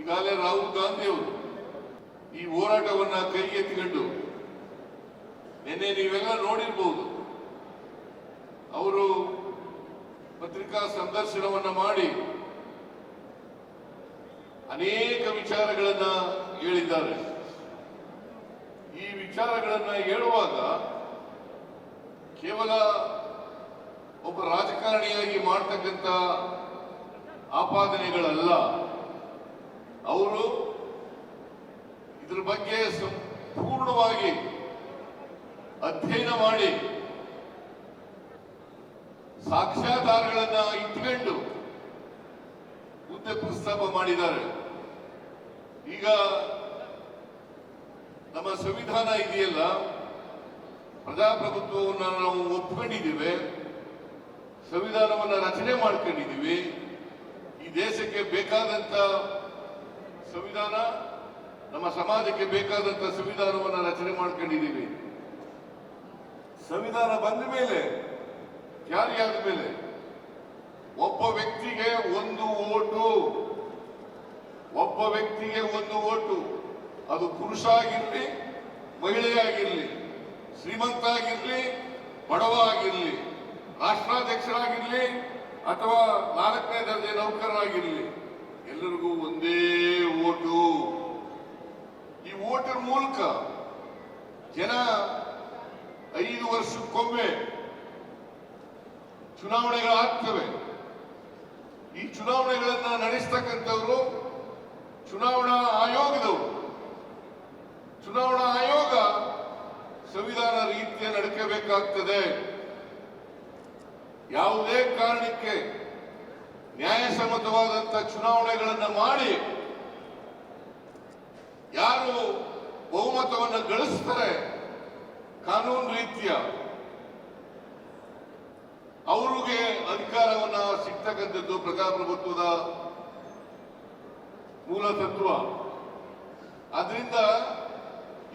ಈಗಾಗಲೇ ರಾಹುಲ್ ಗಾಂಧಿ ಅವರು ಈ ಹೋರಾಟವನ್ನ ಕೈಗೆತ್ತಿಕೊಂಡು ನಿನ್ನೆ ನೀವೆಲ್ಲ ನೋಡಿರ್ಬೋದು. ಅವರು ಪತ್ರಿಕಾ ಸಂದರ್ಶನವನ್ನ ಮಾಡಿ ಅನೇಕ ವಿಚಾರಗಳನ್ನ ಹೇಳಿದ್ದಾರೆ. ಈ ವಿಚಾರಗಳನ್ನ ಹೇಳುವಾಗ ಕೇವಲ ಒಬ್ಬ ರಾಜಕಾರಣಿಯಾಗಿ ಮಾಡ್ತಕ್ಕಂಥ ಆಪಾದನೆಗಳಲ್ಲ. ಸಂಪೂರ್ಣವಾಗಿ ಅಧ್ಯಯನ ಮಾಡಿ ಸಾಕ್ಷ್ಯಾಧಾರಗಳನ್ನ ಇಟ್ಕೊಂಡು ಮುಂದೆ ಪ್ರಸ್ತಾಪ ಮಾಡಿದ್ದಾರೆ. ಈಗ ನಮ್ಮ ಸಂವಿಧಾನ ಇದೆಯಲ್ಲ, ಪ್ರಜಾಪ್ರಭುತ್ವವನ್ನು ನಾವು ಒಪ್ಕೊಂಡಿದ್ದೇವೆ, ಸಂವಿಧಾನವನ್ನ ರಚನೆ ಮಾಡ್ಕೊಂಡಿದ್ದೀವಿ, ಈ ದೇಶಕ್ಕೆ ಬೇಕಾದಂತ ನಮ್ಮ ಸಮಾಜಕ್ಕೆ ಬೇಕಾದಂತ ಸಂವಿಧಾನವನ್ನು ರಚನೆ ಮಾಡ್ಕೊಂಡಿದ್ದೀವಿ. ಸಂವಿಧಾನ ಬಂದ ಮೇಲೆ ಜಾರಿಯಾದ ಮೇಲೆ ಒಬ್ಬ ವ್ಯಕ್ತಿಗೆ ಒಂದು ಓಟು. ಒಬ್ಬ ವ್ಯಕ್ತಿಗೆ ಒಂದು ಓಟು. ಅದು ಪುರುಷ ಆಗಿರಲಿ ಮಹಿಳೆಯಾಗಿರಲಿ ಶ್ರೀಮಂತ ಆಗಿರಲಿ ಬಡವ ಆಗಿರಲಿ, ರಾಷ್ಟ್ರಾಧ್ಯಕ್ಷರಾಗಿರ್ಲಿ ಅಥವಾ ನಾಲ್ಕನೇ ದರ್ಜೆ ನೌಕರರಾಗಿರ್ಲಿ, ಎಲ್ಲರಿಗೂ ಒಂದೇ ಓಟು ಈ ಓಟರ್ ಮೂಲಕ ಜನ ಐದು ವರ್ಷಕ್ಕೊಮ್ಮೆ ಚುನಾವಣೆಗಳಾಗ್ತವೆ ಈ ಚುನಾವಣೆಗಳನ್ನ ನಡೆಸ್ತಕ್ಕಂಥವರು ಚುನಾವಣಾ ಆಯೋಗದವರು. ಚುನಾವಣಾ ಆಯೋಗ ಸಂವಿಧಾನ ರೀತಿಯ ನಡ್ಕೋಬೇಕಾಗ್ತದೆ. ಯಾವುದೇ ಕಾರಣಕ್ಕೆ ನ್ಯಾಯಸಮ್ಮತವಾದಂತ ಚುನಾವಣೆಗಳನ್ನು ಮಾಡಿ ಯಾರು ಬಹುಮತವನ್ನು ಗಳಿಸ್ತಾರೆ ಕಾನೂನು ರೀತಿಯ. ಅವರಿಗೆ ಅಧಿಕಾರವನ್ನ ಸಿಗ್ತಕ್ಕಂಥದ್ದು ಪ್ರಜಾಪ್ರಭುತ್ವದ ಮೂಲ ತತ್ವ. ಅದರಿಂದ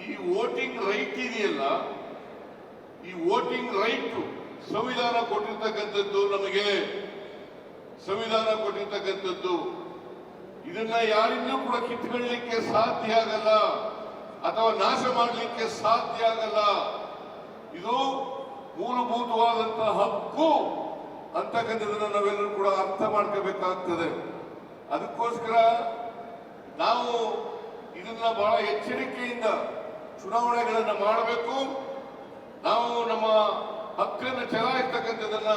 ಈ ವೋಟಿಂಗ್ ರೈಟ್ ಇದೆಯಲ್ಲ, ಈ ವೋಟಿಂಗ್ ರೈಟ್ ಸಂವಿಧಾನ ಕೊಟ್ಟಿರ್ತಕ್ಕಂಥದ್ದು ನಮಗೆ, ಸಂವಿಧಾನ ಕೊಟ್ಟಿರ್ತಕ್ಕಂಥದ್ದು. ಇದನ್ನ ಯಾರಿಂದ ಕೂಡ ಕಿತ್ಕೊಳ್ಳಿಕ್ಕೆ ಸಾಧ್ಯ ಆಗಲ್ಲ. ಅಥವಾ ನಾಶ ಮಾಡಲಿಕ್ಕೆ ಸಾಧ್ಯ ಆಗಲ್ಲ. ಇದು ಮೂಲಭೂತವಾದಂತಹ ಹಕ್ಕು ಅಂತಕ್ಕಂಥದನ್ನ ನಾವೆಲ್ಲರೂ ಕೂಡ ಅರ್ಥ ಮಾಡ್ಕೋಬೇಕಾಗ್ತದೆ. ಅದಕ್ಕೋಸ್ಕರ ನಾವು ಇದನ್ನ ಬಹಳ ಎಚ್ಚರಿಕೆಯಿಂದ ಚುನಾವಣೆಗಳನ್ನು ಮಾಡಬೇಕು. ನಾವು ನಮ್ಮ ಹಕ್ಕನ್ನು ಚಲಾಯಿಸ್ತಕ್ಕಂಥದನ್ನ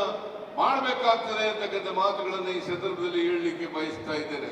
ಮಾಡಬೇಕಾಗ್ತದೆ ಅಂತಕ್ಕಂಥ ಮಾತುಗಳನ್ನು ಈ ಸಂದರ್ಭದಲ್ಲಿ ಹೇಳಲಿಕ್ಕೆ ಬಯಸ್ತಾ ಇದ್ದೇನೆ.